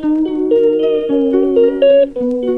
Thank you.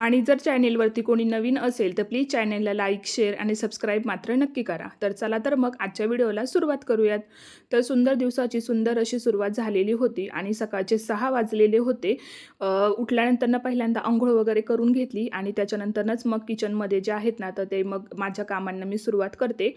आणि जर चॅनेलवरती कोणी नवीन असेल तर प्लीज चॅनेलला लाईक शेअर आणि सबस्क्राईब मात्र नक्की करा. तर चला तर मग आजच्या व्हिडिओला सुरुवात करूयात. तर सुंदर दिवसाची सुंदर अशी सुरुवात झालेली होती आणि सकाळचे सहा वाजलेले होते. उठल्यानंतरनं पहिल्यांदा आंघोळ वगैरे करून घेतली आणि त्याच्यानंतरनंच मग किचनमध्ये जे आहेत ना तर ते मग माझ्या कामांना मी सुरुवात करते.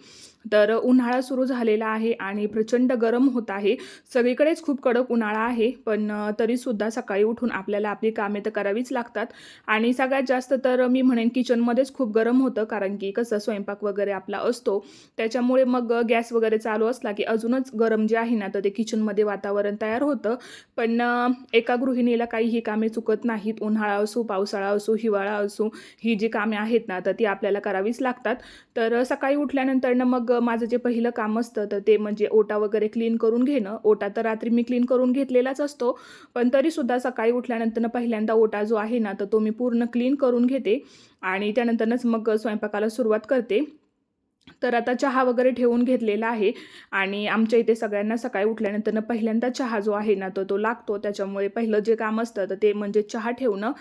तर उन्हाळा सुरू झालेला आहे आणि प्रचंड गरम होत आहे. सगळीकडेच खूप कडक उन्हाळा आहे पण तरीसुद्धा सकाळी उठून आपल्याला आपली कामे तर करावीच लागतात. आणि सगळ्यात जास्त तर मी म्हणेन किचनमध्येच खूप गरम होतं कारण की कसं स्वयंपाक वगैरे आपला असतो. त्याच्यामुळे मग गॅस वगैरे चालू असला की अजूनच गरम जे आहे ना तर ते किचनमध्ये वातावरण तयार होतं. पण एका गृहिणीला काही ही कामे चुकत नाहीत. उन्हाळा असो पावसाळा असो हिवाळा असो ही जी कामे आहेत ना तर ती आपल्याला करावीच लागतात. तर सकाळी उठल्यानंतरनं मग माझं जे पहिलं काम असतं तर ते म्हणजे ओटा वगैरे क्लीन करून घेणं. ओटा तर रात्री मी क्लीन करून घेतलेलाच असतो. पण तरीसुद्धा सकाळी उठल्यानंतर पहिल्यांदा ओटा जो आहे ना तर तो मी पूर्ण क्लीन करून घेते. आणि त्यानंतरच मग स्वयंपाकाला सुरुवात करते. तर आता चहा वगैरे ठेवून घेतलेला आहे. आणि आमच्या इथे सगळ्यांना सकाळी उठल्यानंतर पहिल्यांदा चहा जो आहे ना तो तो लागतो. त्याच्यामुळे पहिलं जे काम असतं तर ते म्हणजे चहा ठेवणं.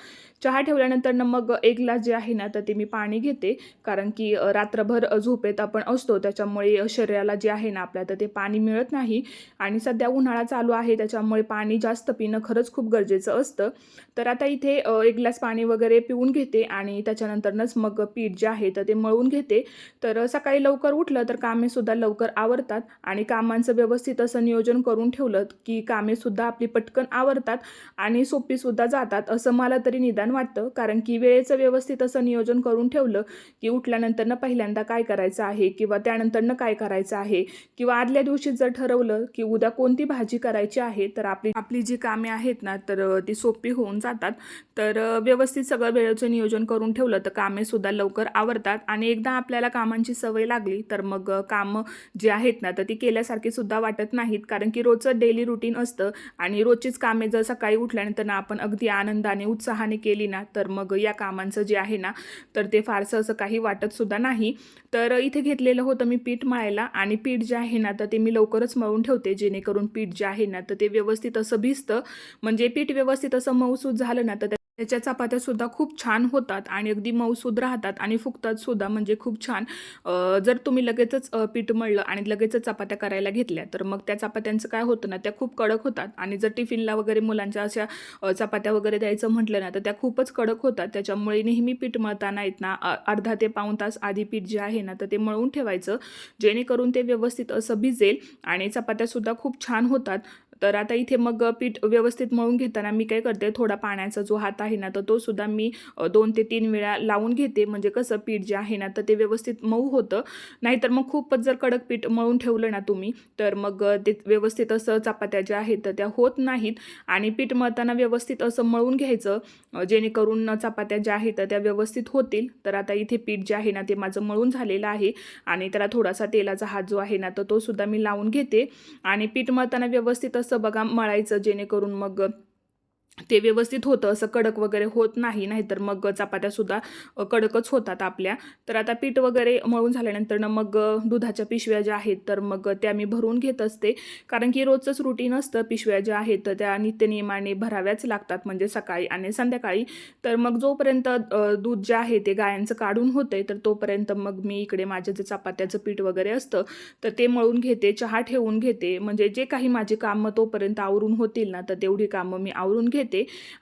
चहा ठेवल्यानंतर मग एक ग्लास जे आहे ना तर ते मी पाणी घेते. कारण की रात्रभर झोपेत आपण असतो. त्याच्यामुळे शरीराला जे आहे ना आपल्या तर ते पाणी मिळत नाही. आणि सध्या उन्हाळा चालू आहे. त्याच्यामुळे पाणी जास्त पिणं खरंच खूप गरजेचं असतं. तर आता इथे एक ग्लास पाणी वगैरे पिऊन घेते. आणि त्याच्यानंतरनंच मग पीठ जे आहे तर ते मळून घेते. तर सकाळी लवकर उठलं तर कामेसुद्धा लवकर आवरतात आणि कामांचं व्यवस्थित असं नियोजन करून ठेवलं की कामेसुद्धा आपली पटकन आवरतात आणि सोपीसुद्धा जातात असं मला तरी निदान वाटतं. कारण की वेळेचं व्यवस्थित असं नियोजन करून ठेवलं की उठल्यानंतरनं पहिल्यांदा काय करायचं आहे किंवा त्यानंतरनं काय करायचं आहे किंवा आदल्या दिवशी जर ठरवलं की उद्या कोणती भाजी करायची आहे तर आपली आपली जी कामे आहेत ना तर ती सोपी होऊन जातात. तर व्यवस्थित सगळं वेळेचं नियोजन करून ठेवलं तर कामेसुद्धा लवकर आवरतात आणि एकदा आपल्याला कामांची सवय लागली तर मग कामं जी आहेत ना तर ती केल्यासारखी सुद्धा वाटत नाहीत. कारण की रोजचं डेली रुटीन असतं आणि रोजचीच कामे जर सकाळी उठल्यानंतर ना आपण अगदी आनंदाने उत्साहाने केली ना तर मग या कामांचं जे आहे ना तर ते फारसं असं काही वाटत सुद्धा नाही. तर इथे घेतलेलं होतं मी पीठ मळायला आणि पीठ जे आहे ना तर ते मी लवकरच मळून ठेवते. जेणेकरून पीठ जे आहे ना तर ते व्यवस्थित असं भिजतं. म्हणजे पीठ व्यवस्थित असं मऊसूद झालं ना तर याच्या त्याच्या चपात्यासुद्धा खूप छान होतात आणि अगदी मऊसूद राहतात आणि फुगतात सुद्धा म्हणजे खूप छान. जर तुम्ही लगेचच पीठ मळलं आणि लगेचच चपात्या करायला घेतल्या तर मग त्या चपात्यांचं काय होतं ना त्या खूप कडक होतात. आणि जर टिफिनला वगैरे मुलांच्या अशा चपात्या वगैरे द्यायचं म्हटलं ना तर त्या खूपच कडक होतात. त्याच्यामुळे नेहमी पीठ मळताना येत ना. अर्धा ते पाऊण तास आधी पीठ जे आहे ना तर ते मळून ठेवायचं. जेणेकरून ते व्यवस्थित असं भिजेल आणि चपात्यासुद्धा खूप छान होतात. तर आता इथे मग पीठ व्यवस्थित मळून घेताना मी काय करते थोडा पाण्याचा जो हात आहे ना तर तो सुद्धा मी दोन ते तीन वेळा लावून घेते. म्हणजे कसं पीठ जे आहे ना तर ते व्यवस्थित मऊ होतं. नाहीतर मग खूपच जर कडक पीठ मळून ठेवलं ना तुम्ही तर मग ते व्यवस्थित असं चपात्या ज्या आहेत तर त्या होत नाहीत. आणि पीठ मळताना व्यवस्थित असं मळून घ्यायचं जेणेकरून चपात्या ज्या आहेत त्या व्यवस्थित होतील. तर आता इथे पीठ जे आहे ना ते माझं मळून झालेलं आहे. आणि त्याला थोडासा तेलाचा हात जो आहे ना तर तो सुद्धा मी लावून घेते. आणि पीठ मळताना व्यवस्थित असं बघा मळायचं जेणेकरून मग ते व्यवस्थित होतं असं कडक वगैरे होत नाही नाहीतर मग चपात्यासुद्धा कडकच होतात आपल्या. तर आता पीठ वगैरे मळून झाल्यानंतर मग दुधाच्या पिशव्या ज्या आहेत तर मग त्या मी भरून घेत असते. कारण की रोजचंच रुटीन असतं पिशव्या ज्या आहेत तर त्या नित्यनियमाने भराव्याच लागतात म्हणजे सकाळी आणि संध्याकाळी. तर मग जोपर्यंत दूध जे आहे ते गायांचं काढून होते तर तोपर्यंत मग मी इकडे माझ्या जे चपात्याचं पीठ वगैरे असतं तर ते मळून घेते चहा ठेवून घेते. म्हणजे जे काही माझी कामं तोपर्यंत आवरून होतील ना तर तेवढी कामं मी आवरून घेते.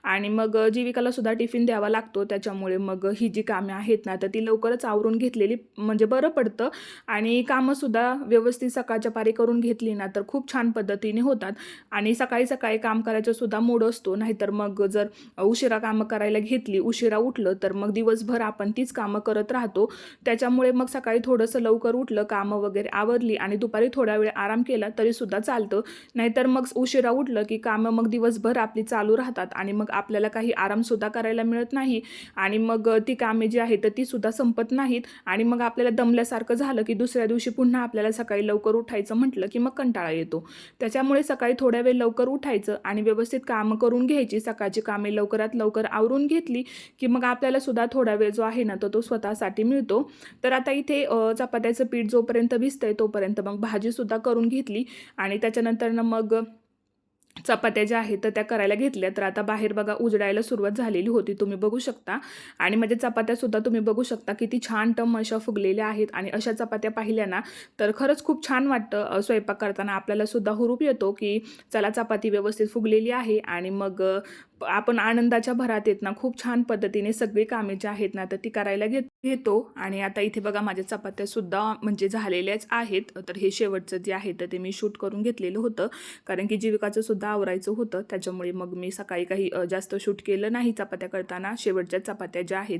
आणि मग जीविकाला सुद्धा टिफिन द्यावा लागतो. त्याच्यामुळे मग ही जी कामे आहेत ना तर ती लवकरच आवरून घेतलेली म्हणजे बरं पडतं. आणि कामंसुद्धा व्यवस्थित सकाळच्या पारी करून घेतली ना तर खूप छान पद्धतीने होतात. आणि सकाळी सकाळी काम करायचं सुद्धा मूड असतो. नाहीतर मग जर उशिरा कामं करायला घेतली उशिरा उठलं तर मग दिवसभर आपण तीच कामं करत राहतो. त्याच्यामुळे मग सकाळी थोडंसं लवकर उठलं कामं वगैरे आवरली आणि दुपारी थोडा वेळ आराम केला तरीसुद्धा चालतं. नाहीतर मग उशिरा उठलं की कामं मग दिवसभर आपली चालू राहतात. राहतात आणि मग आपल्याला काही आरामसुद्धा करायला मिळत नाही आणि मग ती कामे जी आहेत तर ती सुद्धा संपत नाहीत आणि मग आपल्याला दमल्यासारखं झालं की दुसऱ्या दिवशी पुन्हा आपल्याला सकाळी लवकर उठायचं म्हटलं की मग कंटाळा येतो. त्याच्यामुळे सकाळी थोड्या वेळ लवकर उठायचं आणि व्यवस्थित कामं करून घ्यायची. सकाळची कामे लवकरात लवकर आवरून घेतली की मग आपल्याला सुद्धा थोडा वेळ जो आहे ना तो तो स्वतःसाठी मिळतो. तर आता इथे चपात्याचं पीठ जोपर्यंत भिजतंय तोपर्यंत मग भाजीसुद्धा करून घेतली आणि त्याच्यानंतर मग चपात्या ज्या आहेत तर त्या करायला घेतल्या. तर आता बाहेर बघा उजडायला सुरुवात झालेली होती. तुम्ही बघू शकता. आणि म्हणजे चपात्यासुद्धा तुम्ही बघू शकता किती छान टम अशा फुगलेल्या आहेत. आणि अशा चपात्या पाहिल्या ना तर खरंच खूप छान वाटतं स्वयंपाक करताना. आपल्याला सुद्धा हुरूप येतो की चला चपाती व्यवस्थित फुगलेली आहे. आणि मग आपण आनंदाच्या भरात येत ना खूप छान पद्धतीने सगळी कामे जी आहेत ना तर ती करायला घेत घेतो. आणि आता इथे बघा माझ्या चपात्या सुद्धा म्हणजे झालेल्याच आहेत. तर हे शेवटचं जे आहे तर ते मी शूट करून घेतलेलं होतं. कारण की जीविकाचं सुद्धा आवरायचं होतं. त्याच्यामुळे मग मी सकाळी काही जास्त शूट केलं नाही चपात्या करताना. शेवटच्या चपात्या ज्या आहेत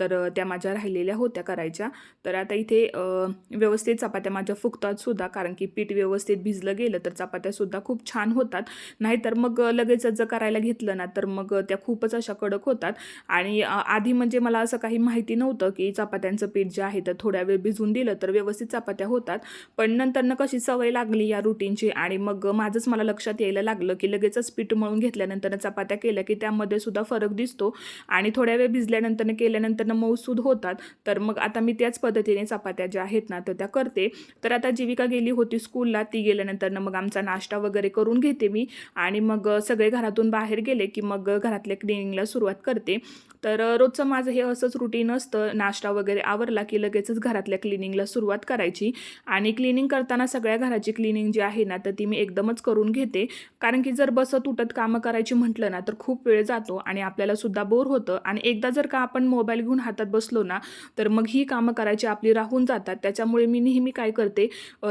तर त्या माझ्या राहिलेल्या होत्या करायच्या. तर आता इथे व्यवस्थित चपात्या माझ्या फुकतात सुद्धा. कारण की पीठ व्यवस्थित भिजलं गेलं तर चपात्यासुद्धा खूप छान होतात. नाहीतर मग लगेचच जर करायला घेतलं ना तर मग त्या खूपच अशा कडक होतात. आणि आधी म्हणजे मला असं काही माहिती नव्हतं की चपात्यांचं पीठ जे आहे तर थोड्या वेळ भिजून दिलं तर व्यवस्थित चपात्या होतात. पण नंतर कशी सवय लागली या रुटीनची आणि मग माझंच मला लक्षात यायला लागलं की लगेचच पीठ मळून घेतल्यानंतर चपात्या केल्या की त्यामध्ये सुद्धा फरक दिसतो. आणि थोड्या वेळ भिजल्यानंतर केल्यानंतर मऊसूद होतात. तर मग आता मी त्याच पद्धतीने चपात्या ज्या आहेत ना तर त्या करते. तर आता जीविका गेली होती स्कूलला ती गेल्यानंतर मग आमचा नाश्ता वगैरे करून घेते मी. आणि मग सगळे घरातून बाहेर गेले की मग घरातल्या क्लिनिंगला सुरुवात करते. तर रोजचं माझं हे असंच रुटीन असतं. नाश्ता वगैरे आवरला की लगेचच घरातल्या क्लिनिंगला सुरुवात करायची. आणि क्लिनिंग करताना सगळ्या घराची क्लिनिंग जी आहे ना तर ती मी एकदमच करून घेते. कारण की जर बसत उठत कामं करायची म्हटलं ना तर खूप वेळ जातो आणि आपल्याला सुद्धा बोर होतं. आणि एकदा जर का आपण मोबाईल घेऊन हातात बसलो ना तर मग ही कामं करायची आपली राहून जातात. त्याच्यामुळे मी नेहमी काय करते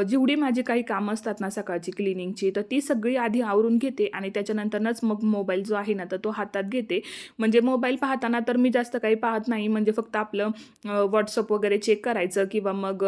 जेवढी माझी काही कामं असतात ना सकाळची क्लिनिंगची तर ती सगळी आधी आवरून घेते आणि त्याच्यानंतरच मग मोबाईल जो आहे ना तर तो हातात घेते. म्हणजे मोबाईल पाहताना तर मी जास्त काही पाहत नाही. म्हणजे फक्त आपलं व्हॉट्सअप वगैरे चेक करायचं किंवा मग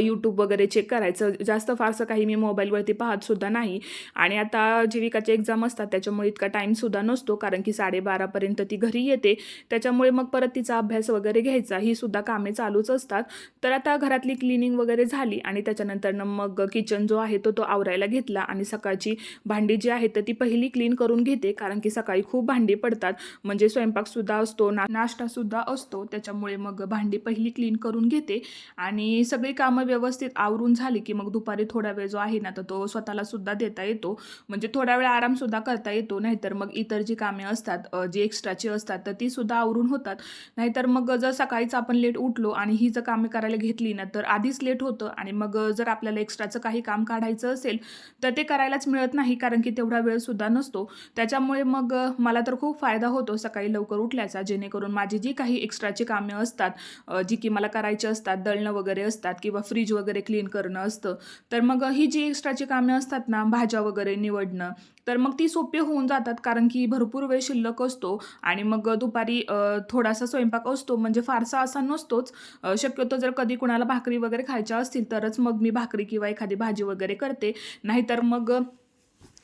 यूट्यूब वगैरे चेक करायचं. जास्त फारसं काही मी मोबाईलवरती पाहतसुद्धा नाही. आणि आता जीविकाचे एक्झाम असतात त्याच्यामुळे इतका टाईमसुद्धा नसतो कारण की साडेबारापर्यंत ती घरी येते. त्याच्यामुळे मग परत तिचा अभ्यास वगैरे घ्यायचा. ही सुद्धा कामे चालूच असतात. तर आता घरातली क्लिनिंग वगैरे झाली आणि त्याच्यानंतरनं मग किचन जो आहे तो तो आवरायला घेतला. आणि सकाळची भांडी जी आहे तर ती पहिली क्लीन करून घेते कारण की सकाळी खूप भांडी पडतात. म्हणजे स्वयंपाकसुद्धा असतो ना नाश्तासुद्धा असतो. त्याच्यामुळे मग भांडी पहिली क्लीन करून घेते. आणि सगळी काम कामं व्यवस्थित आवरून झाली की मग दुपारी थोडा वेळ जो आहे ना तर तो स्वतःला सुद्धा देता येतो. म्हणजे थोडा वेळ आरामसुद्धा करता येतो नाहीतर मग इतर जी कामे असतात जी एक्स्ट्राची असतात तर ती सुद्धा आवरून होतात. नाहीतर मग जर सकाळीच आपण लेट उठलो आणि ही जर कामे करायला घेतली ना तर आधीच लेट होतं आणि मग जर आपल्याला एक्स्ट्राचं काही काम काढायचं असेल तर ते करायलाच मिळत नाही कारण की तेवढा वेळसुद्धा नसतो. त्याच्यामुळे मग मला तर खूप फायदा होतो सकाळी लवकर उठल्याचा जेणेकरून माझी जी काही एक्स्ट्राची कामे असतात जी की मला करायची असतात दळणं वगैरे असतात किंवा फ्रीज वगैरे क्लीन करणं असतं. तर मग ही जी एक्स्ट्राची कामे असतात ना भाज्या वगैरे निवडणं तर मग ती सोपी होऊन जातात कारण की भरपूर वेळ शिल्लक असतो आणि मग दुपारी थोडासा स्वयंपाक असतो म्हणजे फारसा असा नसतोच. शक्यतो जर कधी कुणाला भाकरी वगैरे खायच्या असतील तरच मग मी भाकरी किंवा एखादी भाजी वगैरे करते. नाहीतर मग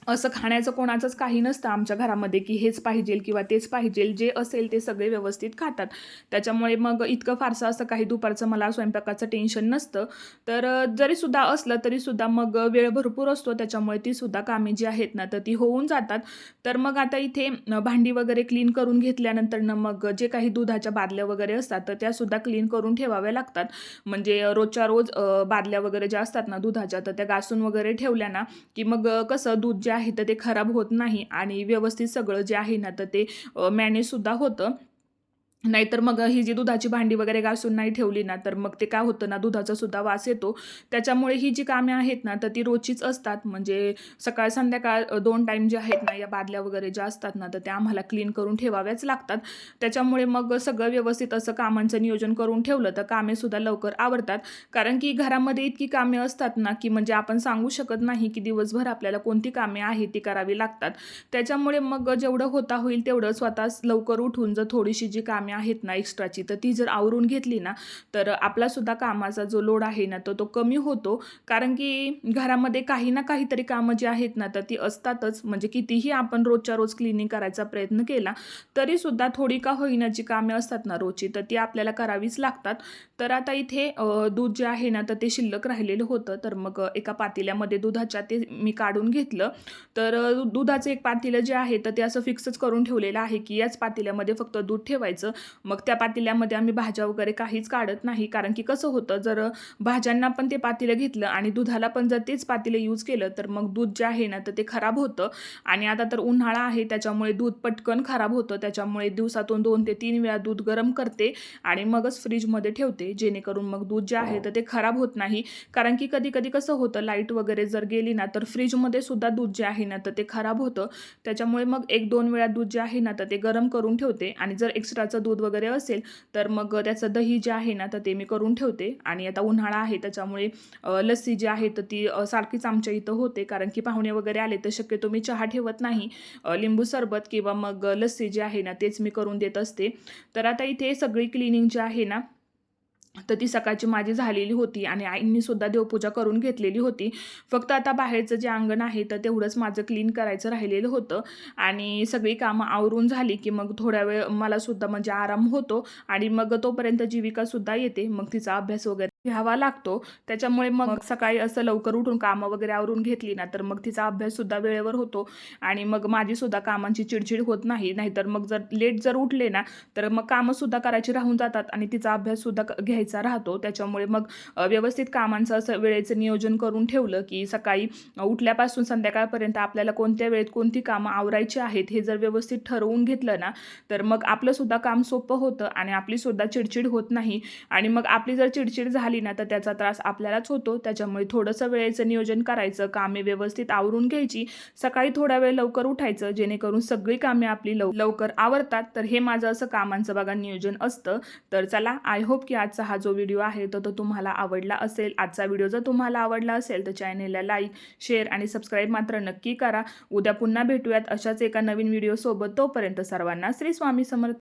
असं खाण्याचं कोणाचंच काही नसतं आमच्या घरामध्ये की हेच पाहिजे किंवा तेच पाहिजे जे असेल ते सगळे व्यवस्थित खातात. त्याच्यामुळे मग इतकं फारसं असं काही दुपारचं मला स्वयंपाकाचं टेन्शन नसतं. तर जरीसुद्धा असलं तरीसुद्धा मग वेळ भरपूर असतो. त्याच्यामुळे तीसुद्धा कामे जी आहेत ना तर ती होऊन जातात. तर मग आता इथे भांडी वगैरे क्लीन करून घेतल्यानंतरनं मग जे काही दुधाच्या बादल्या वगैरे असतात तर त्यासुद्धा क्लीन करून ठेवाव्या लागतात. म्हणजे रोजच्या रोज बादल्या वगैरे ज्या असतात ना दुधाच्या तर त्या घासून वगैरे ठेवल्या ना की मग कसं दूध जे आहे तर ते खराब होत नाही. आणि व्यवस्थित सगळं जे आहे ना तर ते मॅनेजसुद्धा होतं. नाहीतर मग ही जी दुधाची भांडी वगैरे घासून नाही ठेवली ना तर मग ते काय होतं ना दुधाचा सुद्धा वास येतो. त्याच्यामुळे ही जी कामे आहेत ना तर ती रोजचीच असतात. म्हणजे सकाळ संध्याकाळ दोन टाईम जे आहेत ना या बादल्या वगैरे ज्या असतात ना तर त्या आम्हाला क्लीन करून ठेवाव्याच लागतात. त्याच्यामुळे मग सगळं व्यवस्थित असं कामांचं नियोजन करून ठेवलं तर कामेसुद्धा लवकर आवडतात. कारण की घरामध्ये इतकी कामे असतात ना की म्हणजे आपण सांगू शकत नाही की दिवसभर आपल्याला कोणती कामे आहेत ती करावी लागतात. त्याच्यामुळे मग जेवढं होता होईल तेवढं स्वतः लवकर उठून जर थोडीशी जी कामे आहेत ना एक्स्ट्राची तर ती जर आवरून घेतली ना तर आपलासुद्धा कामाचा जो लोड आहे ना तो तो कमी होतो. कारण की घरामध्ये काही ना काहीतरी कामं जी आहेत ना तर ती असतातच. म्हणजे कितीही आपण रोजच्या रोज क्लिनिंग करायचा प्रयत्न केला तरीसुद्धा थोडी का होईना जी कामे असतात ना रोजची तर ती आपल्याला करावीच लागतात. तर आता इथे दूध जे आहे ना तर ते शिल्लक राहिलेलं होतं. तर मग एका पातेल्यामध्ये दुधाच्या ते मी काढून घेतलं. तर दुधाचं एक पातेलं जे आहे तर ते असं फिक्सच करून ठेवलेलं आहे की याच पातेल्यामध्ये फक्त दूध ठेवायचं. मग त्या पातेल्यामध्ये आम्ही भाज्या वगैरे काहीच काढत नाही. कारण की कसं होतं जर भाज्यांना पण ते पातेलं घेतलं आणि दुधाला पण जर तेच पातेलं यूज केलं तर मग दूध जे आहे ना तर ते खराब होतं. आणि आता तर उन्हाळा आहे त्याच्यामुळे दूध पटकन खराब होतं. त्याच्यामुळे दिवसातून दोन ते तीन वेळा दूध गरम करते आणि मगच फ्रीजमध्ये ठेवते. जेणेकरून मग दूध जे आहे तर ते खराब होत नाही. कारण की कधी कधी कसं होतं लाइट वगैरे जर गेली ना तर फ्रीजमध्ये सुद्धा दूध जे आहे ना तर ते खराब होतं. त्याच्यामुळे मग एक दोन वेळा दूध जे आहे ना तर ते गरम करून ठेवते. आणि जर एक्स्ट्राचं दूध वगैरे असेल तर मग त्याचं दही जे आहे ना तर ते मी करून ठेवते. आणि आता उन्हाळा आहे त्याच्यामुळे लस्सी जी आहे तर ती सारखीच आमच्या इथं होते. कारण की पाहुणे वगैरे आले तर शक्यतो मी चहा ठेवत नाही. लिंबू सरबत किंवा मग लस्सी जी आहे ना तेच मी करून देत असते. तर आता इथे सगळी क्लिनिंग जी आहे ना तर ती सकाळची माझी झालेली होती आणि आईंनी सुद्धा देवपूजा करून घेतलेली होती. फक्त आता बाहेरचं जे अंगण आहे तर तेवढंच माझं क्लीन करायचं राहिलेलं होतं. आणि सगळी कामं आवरून झाली की मग थोड्या वेळ मला सुद्धा म्हणजे आराम होतो आणि मग तोपर्यंत जीविकासुद्धा येते. मग तिचा अभ्यास वगैरे घ्यावा लागतो. त्याच्यामुळे मग सकाळी असं लवकर उठून कामं वगैरे आवरून घेतली ना तर मग तिचा अभ्याससुद्धा वेळेवर होतो. आणि मग माझीसुद्धा कामांची चिडचिड होत नाही नाहीतर मग जर लेट जर उठले ना तर मग कामंसुद्धा करायची राहून जातात आणि तिचा अभ्याससुद्धा घ्यायचा राहतो. त्याच्यामुळे मग व्यवस्थित कामांचं असं वेळेचं नियोजन करून ठेवलं की सकाळी उठल्यापासून संध्याकाळपर्यंत आपल्याला कोणत्या वेळेत कोणती कामं आवरायची आहेत हे जर व्यवस्थित ठरवून घेतलं ना तर मग आपलंसुद्धा काम सोपं होतं आणि आपलीसुद्धा चिडचिड होत नाही. आणि मग आपली जर चिडचिड झाली ना तर त्याचा त्रास आपल्यालाच होतो. त्याच्यामुळे थोडंसं वेळेचं नियोजन करायचं कामे व्यवस्थित आवरून घ्यायची. सकाळी थोडा वेळ लवकर उठायचं जेणेकरून सगळी कामे आपली लव लवकर आवरतात. तर हे माझं असं कामांचं बघा नियोजन असतं. तर चला आय होप की आजचा हा जो व्हिडिओ आहे तो तो तुम्हाला आवडला असेल. आजचा व्हिडिओ जर तुम्हाला आवडला असेल तर चॅनेलला लाईक शेअर आणि सबस्क्राईब मात्र नक्की करा. उद्या पुन्हा भेटूयात अशाच एका नवीन व्हिडिओसोबत तोपर्यंत सर्वांना श्री स्वामी समर्थ.